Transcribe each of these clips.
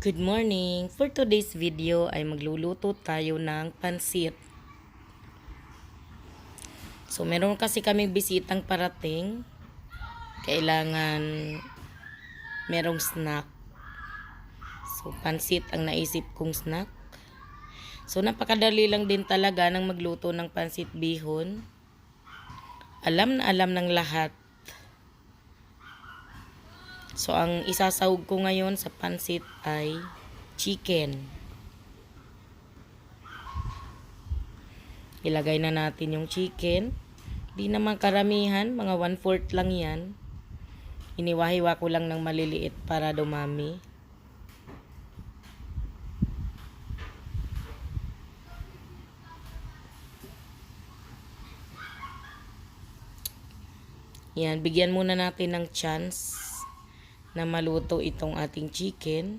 Good morning! For today's video ay magluluto tayo ng pansit. So, meron kasi kaming bisitang parating. Kailangan merong snack. So, pansit ang naisip kong snack. So, napakadali lang din talaga ng magluto ng pansit bihon. Alam na alam ng lahat So, ang isasahog ko ngayon sa pansit ay chicken. Ilagay na natin yung chicken. Di naman karamihan, mga 1-4 lang yan. Iniwahiwa ko lang ng maliliit para dumami. Yan, bigyan muna natin ng chance na maluto itong ating chicken.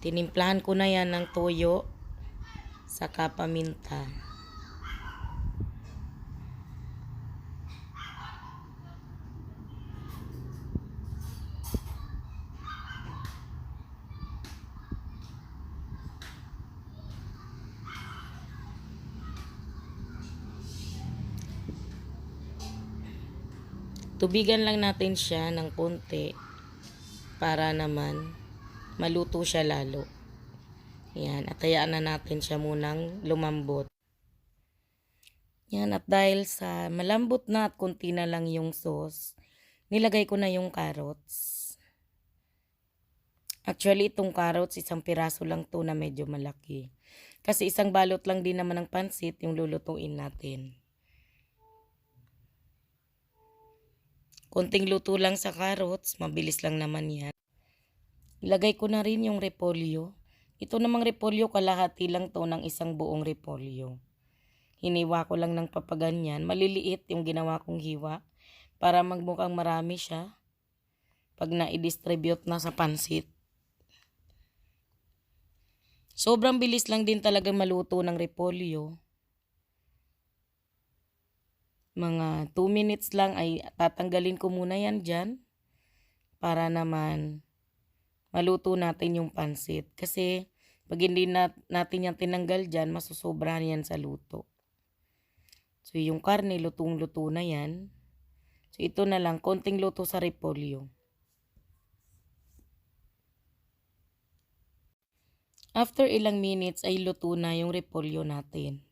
Tinimplahan ko na yan ng toyo saka paminta. Tubigan lang natin siya ng konti para naman maluto siya lalo. Yan, at hayaan na natin siya munang lumambot. Yan, at dahil sa malambot na at konti na lang yung sauce, nilagay ko na yung carrots. Actually, itong carrots, isang piraso lang to na medyo malaki. Kasi isang balot lang din naman ng pansit yung lulutuin natin. Konting luto lang sa carrots, mabilis lang naman yan. Ilagay ko na rin yung repolyo. Ito namang repolyo, kalahati lang to ng isang buong repolyo. Hiniwa ko lang ng papaganyan. Maliliit yung ginawa kong hiwa para magmukhang marami siya pag na-distribute na sa pansit. Sobrang bilis lang din talaga maluto ng repolyo. Mga 2 minutes lang ay tatanggalin ko muna yan dyan para naman maluto natin yung pansit. Kasi pag hindi nat natin yan tinanggal dyan, masusobrahan yan sa luto. So yung karne, lutong-luto na yan. So ito na lang, konting luto sa repolyo. After ilang minutes ay luto na yung repolyo natin.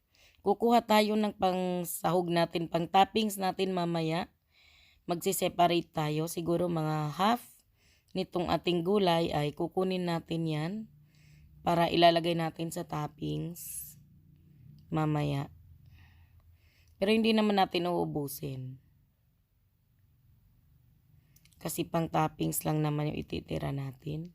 Kukuha tayo ng pang sahog natin, pang toppings natin mamaya. Magsiseparate tayo, siguro mga half nitong ating gulay ay kukunin natin yan para ilalagay natin sa toppings mamaya. Pero hindi naman natin uubusin. Kasi pang toppings lang naman yung ititira natin.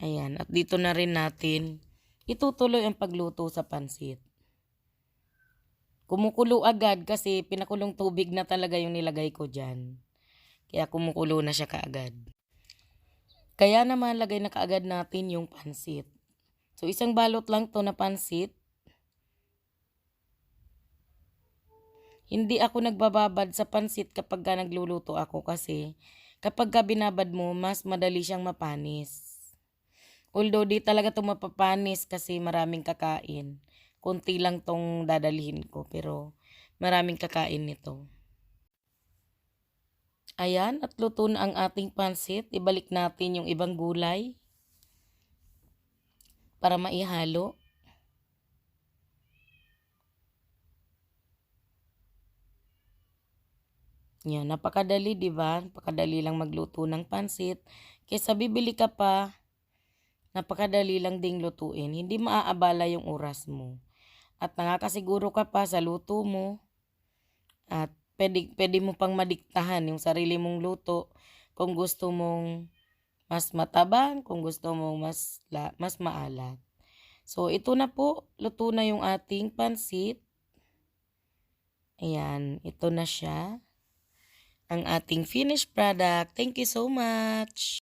Ayan, at dito na rin natin itutuloy ang pagluto sa pansit. Kumukulo agad kasi pinakulong tubig na talaga yung nilagay ko dyan. Kaya kumukulo na siya kaagad. Kaya naman lagay na kaagad natin yung pansit. So isang balot lang to na pansit. Hindi ako nagbababad sa pansit kapag ka nagluluto ako kasi kapag ka binabad mo, mas madali siyang mapanis. Although di talaga ito mapapanis kasi maraming kakain. Kunti lang tong dadalhin ko pero maraming kakain nito. Ayan, at luto na ang ating pansit. Ibalik natin yung ibang gulay para maihalo. Yan, napakadali, di ba? Napakadali lang magluto ng pansit. Kaysa bibili ka pa, napakadali lang ding lutuin. Hindi maaabala yung oras mo. At nakakasiguro ka pa sa luto mo. At pwede, pwede mo pang madiktahan yung sarili mong luto. Kung gusto mong mas matabang, kung gusto mong mas, la, mas maalat. So, ito na po. Luto na yung ating pansit. Ayan, ito na siya. Ang ating finished product. Thank you so much.